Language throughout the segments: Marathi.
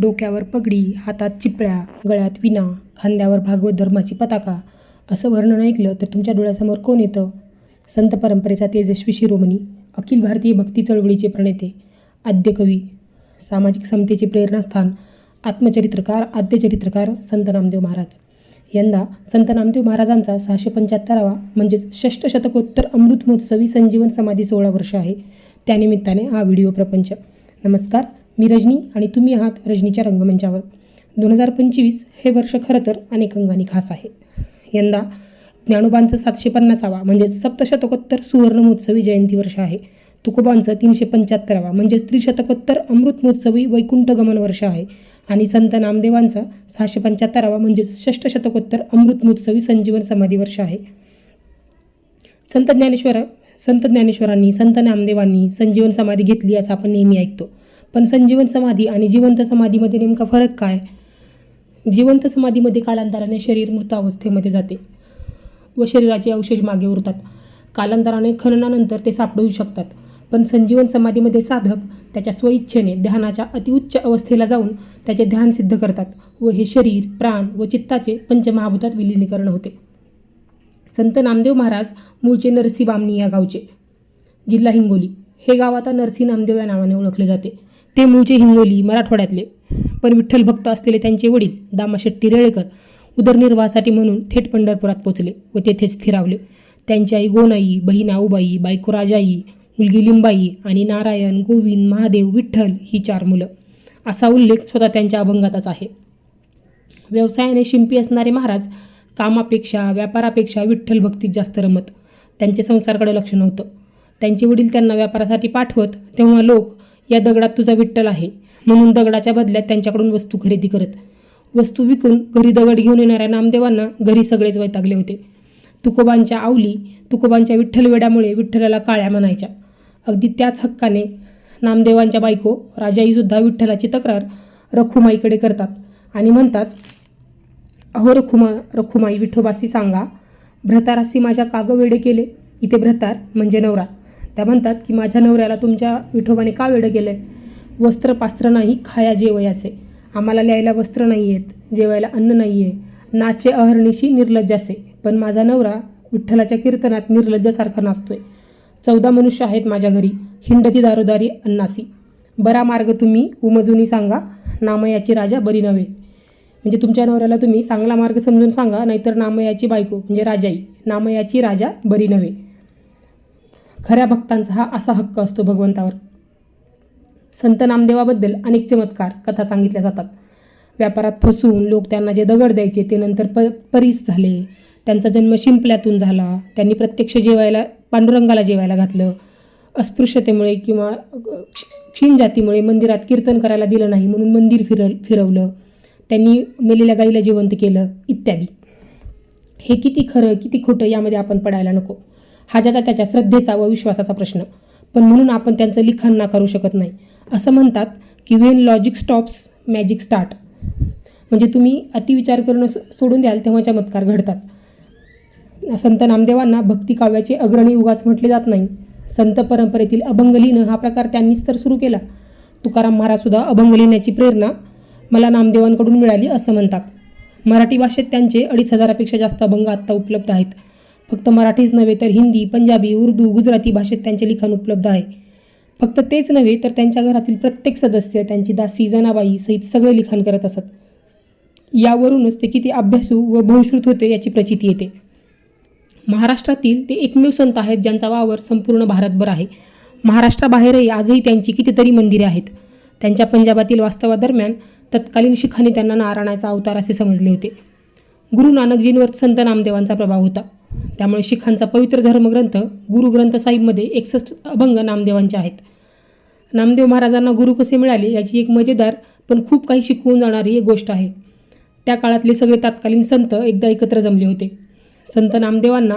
डोक्यावर पगडी हातात चिपळ्या गळ्यात विना खांद्यावर भागवत धर्माची पताका असं वर्णन ऐकलं तर तुमच्या डोळ्यासमोर कोण येतं? संत परंपरेचा तेजस्वी शिरोमणी अखिल भारतीय भक्ती चळवळीचे प्रणेते आद्यकवी सामाजिक समतेचे प्रेरणास्थान आत्मचरित्रकार आद्यचरित्रकार संत नामदेव महाराज. यंदा संत नामदेव महाराजांचा सहाशे पंच्याहत्तरावा म्हणजेच षष्ट शतकोत्तर अमृत महोत्सवी संजीवन समाधी सोळा वर्ष आहे. त्यानिमित्ताने हा व्हिडिओ प्रपंच. नमस्कार मी रजनी आणि तुम्ही आहात रजनीच्या रंगमंचावर. दोन हजार पंचवीस हे वर्ष खरं तर अनेक अंगाने खास आहे. यंदा ज्ञानोबांचं सातशे पन्नासावा म्हणजेच सप्तशतकोत्तर सुवर्णमहोत्सवी जयंती वर्ष आहे. तुकोबांचं तीनशे पंच्याहत्तरावा म्हणजेच त्रिशतकोत्तर अमृत महोत्सवी वैकुंठ गमन वर्ष आहे. आणि संत नामदेवांचा सहाशे पंच्याहत्तरावा म्हणजेच षष्टशतकोत्तर अमृत महोत्सवी संजीवन समाधी वर्ष आहे. संत ज्ञानेश्वर संत ज्ञानेश्वरांनी संत नामदेवांनी संजीवन समाधी घेतली असं आपण नेहमी ऐकतो. पण संजीवन समाधी आणि जिवंत समाधीमध्ये नेमका फरक काय? जिवंत समाधीमध्ये कालांतराने शरीर मृतावस्थेमध्ये जाते व शरीराचे अवशेष मागे उरतात. कालांतराने खननानंतर ते सापडू शकतात. पण संजीवन समाधीमध्ये साधक त्याच्या स्वइच्छेने ध्यानाच्या अतिउच्च अवस्थेला जाऊन त्याचे ध्यान सिद्ध करतात व हे शरीर प्राण व चित्ताचे पंचमहाभूतात विलिनीकरण होते. संत नामदेव महाराज मूळचे नरसी बामणी या गावचे. जिल्हा हिंगोली. हे गाव आता नरसी नामदेव या नावाने ओळखले जाते. ते मूळचे हिंगोली मराठवाड्यातले पण विठ्ठल भक्त असलेले त्यांचे वडील दामाशेट्टी रेळेकर उदरनिर्वाहासाठी म्हणून थेट पंढरपुरात पोचले व तेथेच स्थिरावले. त्यांची आई गोनाई बहीण आऊबाई बायको राजाई मुलगी लिंबाई आणि नारायण गोविंद महादेव विठ्ठल ही चार मुलं. असा उल्लेख स्वतः त्यांच्या अभंगातच आहे. व्यवसायाने शिंपी असणारे महाराज कामापेक्षा व्यापारापेक्षा विठ्ठल भक्तीत जास्त रमत. त्यांचे संसारकडे लक्ष नव्हतं. त्यांचे वडील त्यांना व्यापारासाठी पाठवत तेव्हा लोक या दगडात तुझा विठ्ठल आहे. म्हणून दगडाच्या बदल्यात त्यांच्याकडून वस्तू खरेदी करत. वस्तू विकून घरी दगड घेऊन येणाऱ्या नामदेवांना घरी सगळेच वैतागले होते. तुकोबांच्या आवली तुकोबांच्या विठ्ठल वेड्यामुळे विठ्ठलाला काळ्या म्हणायच्या. अगदी त्याच हक्काने नामदेवांच्या बायको राजाईसुद्धा विठ्ठलाची तक्रार रखुमाईकडे करतात आणि म्हणतात अहो रखुमा रखुमाई विठोबासी सांगा भ्रतारासी माझ्या कागवेडे केले. इथे भ्रतार म्हणजे नवरा. त्या म्हणतात की माझ्या नवऱ्याला तुमच्या विठोबाने का वेडं गेलं आहे वस्त्र पास्त्र नाही खाया जेवयासे आम्हाला लिहायला वस्त्र नाही आहेत जेवायला अन्न नाही आहे नाचे अहर्निशी निर्लज्जासे पण माझा नवरा विठ्ठलाच्या कीर्तनात निर्लज्जासारखा नाचतोय. चौदा मनुष्य आहेत माझ्या घरी. हिंडती दारोदारी अन्नासी. बरा मार्ग तुम्ही उमजूनी सांगा. नामयाची राजा बरी नव्हे. म्हणजे तुमच्या नवऱ्याला तुम्ही चांगला मार्ग समजून सांगा नाहीतर नामयाची बायको म्हणजे राजाई. नामयाची राजा बरी नव्हे. खऱ्या भक्तांचा हा असा हक्क असतो भगवंतावर. संत नामदेवाबद्दल अनेक चमत्कार कथा सांगितल्या जातात. व्यापारात फसवून लोक त्यांना जे दगड द्यायचे ते नंतर प परीस झाले. त्यांचा जन्म शिंपल्यातून झाला. त्यांनी प्रत्यक्ष जेवायला पांडुरंगाला जेवायला घातलं. अस्पृश्यतेमुळे किंवा क्षीण जातीमुळे मंदिरात कीर्तन करायला दिलं नाही म्हणून मंदिर फिरल फिरवलं. त्यांनी मेलेल्या गाईला जिवंत केलं इत्यादी. हे किती खरं किती खोटं यामध्ये आपण पडायला नको. हा ज्याचा त्याच्या श्रद्धेचा व विश्वासाचा प्रश्न. पण म्हणून आपण त्यांचं लिखाण नाकारू शकत नाही. असं म्हणतात की when logic stops magic start म्हणजे तुम्ही अतिविचार करणं सोडून द्याल तेव्हा चमत्कार घडतात. संत नामदेवांना भक्ती काव्याचे अग्रणी उगाच म्हटले जात नाही. संत परंपरेतील अभंग लिहिणं हा प्रकार त्यांनीच तर सुरू केला. तुकाराम महाराजसुद्धा अभंग लिहिण्याची प्रेरणा मला नामदेवांकडून मिळाली असं म्हणतात. मराठी भाषेत त्यांचे अडीच हजारापेक्षा जास्त अभंग आत्ता उपलब्ध आहेत. फक्त मराठीच नव्हे तर हिंदी पंजाबी उर्दू गुजराती भाषेत त्यांचे लिखाण उपलब्ध आहे. फक्त तेच नव्हे तर त्यांच्या घरातील प्रत्येक सदस्य त्यांची दासी जनाबाई सहित सगळे लिखाण करत असत. यावरूनच ते किती अभ्यासू व बहुश्रुत होते याची प्रचिती येते. महाराष्ट्रातील ते एकमेव संत आहेत ज्यांचा वावर संपूर्ण भारतभर आहे. महाराष्ट्राबाहेरही आजही त्यांची कितीतरी मंदिरे आहेत. त्यांच्या पंजाबातील वास्तवादरम्यान तत्कालीन शिखांनी त्यांना नारायणाचा अवतार असे समजले होते. गुरु नानकजींवर संत नामदेवांचा प्रभाव होता. त्यामुळे शिखांचा पवित्र धर्मग्रंथ गुरुग्रंथ साहिबमध्ये एकसष्ट अभंग नामदेवांचे आहेत. नामदेव महाराजांना गुरु कसे मिळाले याची एक मजेदार पण खूप काही शिकवून जाणारी एक गोष्ट आहे. त्या काळातले सगळे तत्कालीन संत एकदा एकत्र जमले होते. संत नामदेवांना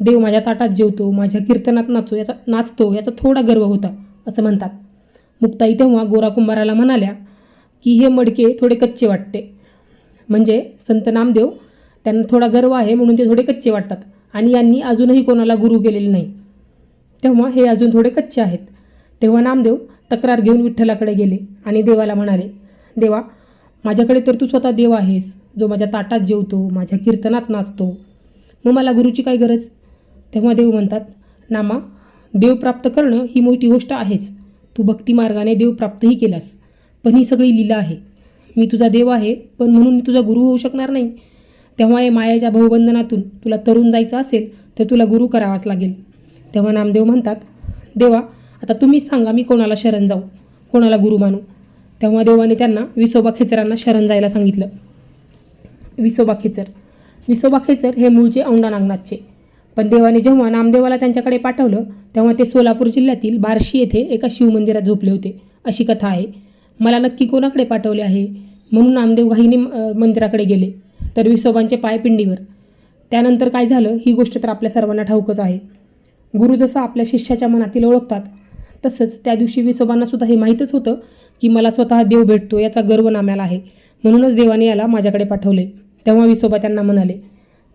देव माझ्या ताटात जेवतो माझ्या कीर्तनात नाचो याचा नाचतो याचा थोडा गर्व होता असं म्हणतात. मुक्ताई तेव्हा गोरा कुंभाराला म्हणाल्या की हे मडके थोडे कच्चे वाटते. म्हणजे संत नामदेव त्यांना थोडा गर्व आहे म्हणून ते थोडे कच्चे वाटतात. आणि यांनी अजूनही कोणाला गुरु केलेले नाही. तेव्हा हे अजून थोडे कच्चे आहेत. तेव्हा नामदेव तक्रार घेऊन विठ्ठलाकडे गेले आणि देवाला म्हणाले देवा माझ्याकडे तर तू स्वतः देव आहेस जो माझ्या ताटात जेवतो माझ्या कीर्तनात नाचतो. मग मला गुरुची काय गरज? तेव्हा देव म्हणतात नामा देव प्राप्त करणं ही मोठी गोष्ट आहेच. तू भक्तिमार्गाने देव प्राप्तही केलास. पण ही सगळी लीला आहे. मी तुझा देव आहे पण म्हणून मी तुझा गुरु होऊ शकणार नाही. तेव्हा या मायाच्या भाऊबंधनातून तुला तरुण जायचं असेल तर तुला गुरु करावाच लागेल. तेव्हा नामदेव म्हणतात देवा आता तुम्हीच सांगा मी कोणाला शरण जाऊ कोणाला गुरु मानू. तेव्हा देवाने त्यांना विसोबा खेचरांना शरण जायला सांगितलं. विसोबा खेचर. विसोबा खेचर हे मूळचे औंढा नागनाथचे. पण देवाने जेव्हा नामदेवाला त्यांच्याकडे पाठवलं तेव्हा ते सोलापूर जिल्ह्यातील बार्शी येथे एका शिवमंदिरात झोपले होते. अशी कथा आहे. मला नक्की कोणाकडे पाठवले आहे? म्हणून नामदेव घाईने मंदिराकडे गेले. तर विसोबांचे पाय पिंडीवर. त्यानंतर काय झालं? ही गोष्ट तर आपल्या सर्वांना ठाऊकच आहे. गुरु जसं आपल्या शिष्याच्या मनातील ओळखतात तसंच त्या दिवशी विसोबांना सुद्धा हे माहीतच होतं की मला स्वतः देव भेटतो याचा गर्व नाम्याला आहे. म्हणूनच देवाने याला माझ्याकडे पाठवले. तेव्हा विसोबा त्यांना म्हणाले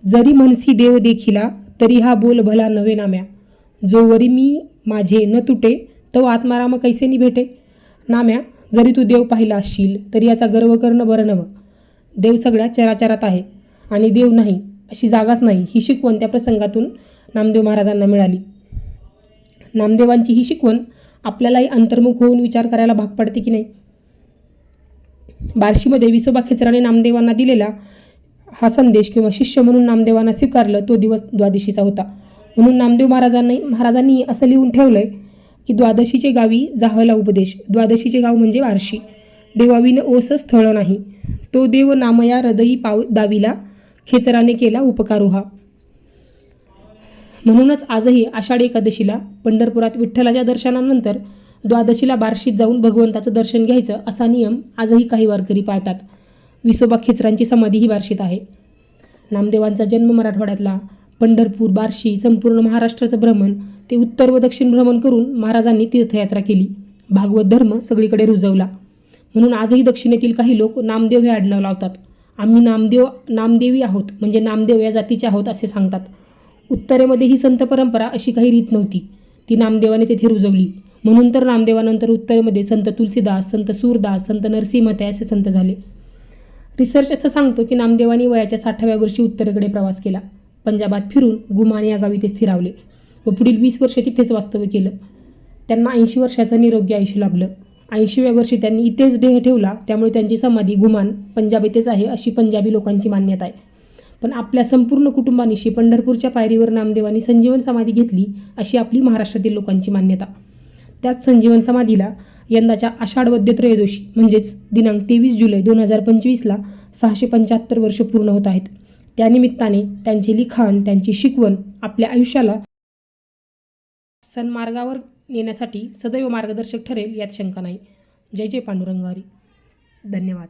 जरी म्हणसी देव देखिला तरी हा बोल भला नवे नाम्या. जोवरी मी माझे न तुटे तो आत्माराम कैसेनी भेटे. नाम्या जरी तू देव पाहिला असशील तरी याचा गर्व करणं बरं नवं देव सगळ्या चराचरात आहे आणि देव नाही अशी जागाच नाही ही शिकवण त्या प्रसंगातून नामदेव महाराजांना मिळाली. नामदेवांची ही शिकवण आपल्यालाही अंतर्मुख होऊन विचार करायला भाग पडते की नाही? बार्शीमध्ये विसोबा खेचराने नामदेवांना दिलेला हा संदेश किंवा शिष्य म्हणून नामदेवांना स्वीकारलं तो दिवस द्वादशीचा होता. म्हणून नामदेव महाराजांनी महाराजांनी असं लिहून ठेवलं आहे की द्वादशीचे गावी जाहला उपदेश. द्वादशीचे गाव म्हणजे बार्शी. देवाविन ओस स्थळ नाही. तो देव नामया हृदयी पाव दाविला खेचराने केला उपकारोहा. म्हणूनच आजही आषाढी एकादशीला पंढरपुरात विठ्ठलाच्या दर्शनानंतर द्वादशीला बार्शीत जाऊन भगवंताचं दर्शन घ्यायचं असा नियम आजही काही वारकरी पाळतात. विसोबा खेचरांची समाधी ही बार्शीत आहे. नामदेवांचा जन्म मराठवाड्यातला. पंढरपूर बार्शी संपूर्ण महाराष्ट्राचं भ्रमण ते उत्तर व दक्षिण भ्रमण करून महाराजांनी तीर्थयात्रा केली. भागवत धर्म सगळीकडे रुजवला. म्हणून आजही दक्षिणेतील काही लोक नामदेव हे आडनाव लावतात. आम्ही नामदेव नामदेवी आहोत म्हणजे नामदेव या जातीचे आहोत असे सांगतात. उत्तरेमध्ये ही संत परंपरा अशी काही रीत नव्हती. ती नामदेवाने तेथे रुजवली. म्हणून तर नामदेवानंतर उत्तरेमध्ये संत तुलसीदास संत सूरदास संत नरसिंहते असे संत झाले. रिसर्च असं सांगतो की नामदेवानी वयाच्या साठाव्या वर्षी उत्तरेकडे प्रवास केला. पंजाबात फिरून गुमान या गावी ते स्थिरावले व पुढील वीस वर्ष तिथेच वास्तव्य केलं. त्यांना ऐंशी वर्षाचं निरोग्य आयुष्य लाभलं. ऐंशीव्या वर्षी त्यांनी इथेच देह ठेवला त्यामुळे त्यांची समाधी गुमान पंजाब येथेच आहे अशी पंजाबी लोकांची मान्यता आहे. पण आपल्या संपूर्ण कुटुंबानिशी पंढरपूरच्या पायरीवर नामदेवांनी संजीवन समाधी घेतली अशी आपली महाराष्ट्रातील लोकांची मान्यता. त्याच संजीवन समाधीला यंदाच्या आषाढवद्य त्रयोदशी म्हणजेच दिनांक तेवीस जुलै दोन हजार पंचवीसला सहाशे पंच्याहत्तर वर्ष पूर्ण होत आहेत. त्यानिमित्ताने त्यांचे लिखाण त्यांची शिकवण आपल्या आयुष्याला सन्मार्गावर नेण्यासाठी सदैव मार्गदर्शक ठरेल यात शंका नाही. जय जय पांडुरंगारी धन्यवाद.